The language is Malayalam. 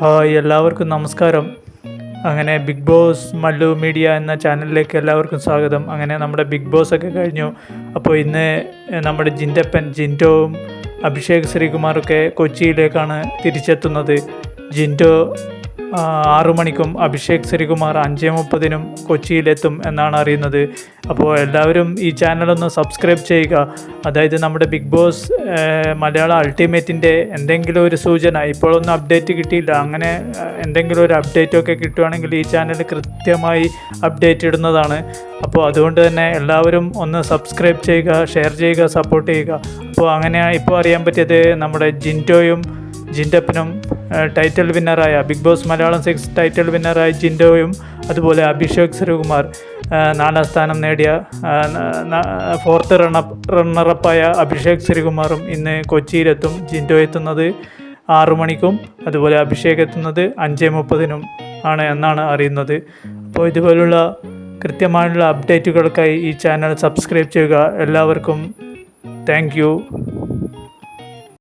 ഹായ് എല്ലാവർക്കും നമസ്കാരം. അങ്ങനെ ബിഗ് ബോസ് മല്ലു മീഡിയ എന്ന ചാനലിലേക്ക് എല്ലാവർക്കും സ്വാഗതം. അങ്ങനെ നമ്മുടെ ബിഗ് ബോസ് ഒക്കെ കഴിഞ്ഞു. അപ്പോൾ ഇന്ന് നമ്മുടെ ജിന്റപ്പൻ ജിന്റോവും അഭിഷേക് ശ്രീകുമാറൊക്കെ കൊച്ചിയിലേക്കാണ് തിരിച്ചെത്തുന്നത്. ജിന്റോ ആറു മണിക്കും അഭിഷേക് ശ്രീകുമാർ അഞ്ച് മുപ്പതിനും കൊച്ചിയിലെത്തും എന്നാണ് അറിയുന്നത്. അപ്പോൾ എല്ലാവരും ഈ ചാനലൊന്ന് സബ്സ്ക്രൈബ് ചെയ്യുക. അതായത് നമ്മുടെ ബിഗ് ബോസ് മലയാള അൾട്ടിമേറ്റിന്റെ എന്തെങ്കിലും ഒരു സൂചന ഇപ്പോഴൊന്നും അപ്ഡേറ്റ് കിട്ടിയില്ല. അങ്ങനെ എന്തെങ്കിലും ഒരു അപ്ഡേറ്റ് ഒക്കെ കിട്ടുവാണെങ്കിൽ ഈ ചാനൽ കൃത്യമായി അപ്ഡേറ്റ് ഇടുന്നതാണ്. അപ്പോൾ അതുകൊണ്ട് തന്നെ എല്ലാവരും ഒന്ന് സബ്സ്ക്രൈബ് ചെയ്യുക ഷെയർ ചെയ്യുക സപ്പോർട്ട് ചെയ്യുക. അപ്പോൾ അങ്ങനെ ഇപ്പോൾ അറിയാൻ പറ്റിയത് നമ്മുടെ ജിന്റോയും ജിന്റപ്പനും ഏഹ്, title വിന്നറായ Bigg Boss Malayalam six title വിന്നറായ ജിൻഡോയും അതുപോലെ അഭിഷേക് ശ്രീകുമാർ നാലാം സ്ഥാനം നേടിയ ഫോർത്ത് റണ്ണപ്പ് റണ്ണറപ്പായ അഭിഷേക് ശ്രീകുമാറും ഇന്ന് കൊച്ചിയിലെത്തും. ജിൻഡോ എത്തുന്നത് ആറു മണിക്കും അതുപോലെ അഭിഷേക് എത്തുന്നത് അഞ്ച് മുപ്പതിനും ആണ് എന്നാണ് അറിയുന്നത്. അപ്പോൾ ഇതുപോലുള്ള കൃത്യമായുള്ള അപ്ഡേറ്റുകൾക്കായി ഈ ചാനൽ സബ്സ്ക്രൈബ് ചെയ്യുക. എല്ലാവർക്കും താങ്ക്